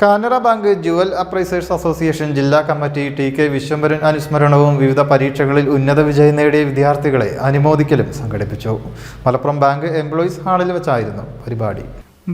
Canara bank jewel appraisers association ജില്ലാ committee T K Vishwambharan അനുസ്മരണവും വിവിധ പരീക്ഷകളിൽ ഉന്നത വിജയം നേടിയ വിദ്യാർത്ഥികളെ അനുമോദിക്കലും സംഘടിപ്പിച്ചു. മലപ്പുറം ബാങ്ക് എംപ്ലോയീസ് ഹാളിൽ വെച്ചായിരുന്നു പരിപാടി.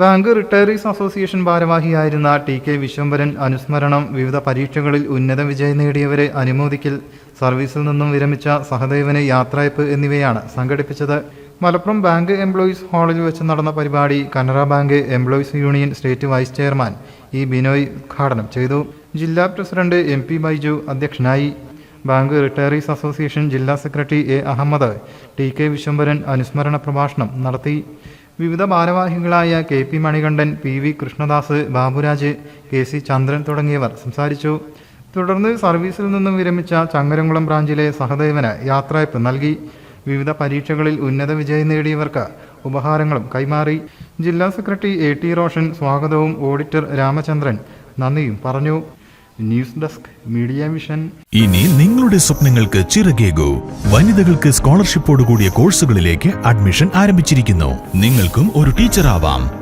ബാങ്ക് റിട്ടയറീസ് അസോസിയേഷൻ ഭാരവാഹിയായിരുന്ന ടി കെ വിശ്വംഭരൻ അനുസ്മരണം വിവിധ പരീക്ഷകളിൽ ഉന്നത വിജയം നേടിയവരെ അനുമോദിക്കൽ സർവീസിൽ നിന്നും വിരമിച്ച സഹദേവന് യാത്രയപ്പ് എന്നിവയാണ് സംഘടിപ്പിച്ചത്. മലപ്പുറം ബാങ്ക് എംപ്ലോയീസ് ഹാളിൽ വെച്ച് നടന്ന പരിപാടി Canara bank employees union state vice chairman E Binoy ഉദ്ഘാടനം ചെയ്തു. ജില്ലാ പ്രസിഡന്റ് എം പി ബൈജു അധ്യക്ഷനായി. ബാങ്ക് റിട്ടയറീസ് അസോസിയേഷൻ ജില്ലാ secretary A Ahammed. T K Vishwambharan അനുസ്മരണ പ്രഭാഷണം നടത്തി. വിവിധ ഭാരവാഹികളായ K P Manikandan P V Krishnadas Baburaj K C Chandran തുടങ്ങിയവർ സംസാരിച്ചു. തുടർന്ന് സർവീസിൽ നിന്നും വിരമിച്ച ചങ്ങരംകുളം ബ്രാഞ്ചിലെ സഹദേവന് യാത്രയപ്പ് നൽകി. വിവിധ പരീക്ഷകളിൽ ഉന്നത വിജയം നേടിയവർക്ക് ഉപഹാരങ്ങളും കൈമാറി. ജില്ലാ സെക്രട്ടറി എ ടി റോഷൻ സ്വാഗതവും ഓഡിറ്റർ രാമചന്ദ്രൻ. നന്ദിയും പറഞ്ഞു. News desk media mission. ഇനി നിങ്ങളുടെ സ്വപ്നങ്ങൾക്ക് ചിറകേകൂ. വനിതകൾക്ക് സ്കോളർഷിപ്പോട് കൂടിയ കോഴ്സുകളിലേക്ക് അഡ്മിഷൻ ആരംഭിച്ചിരിക്കുന്നു. നിങ്ങൾക്കും ഒരു ടീച്ചർ ആവാം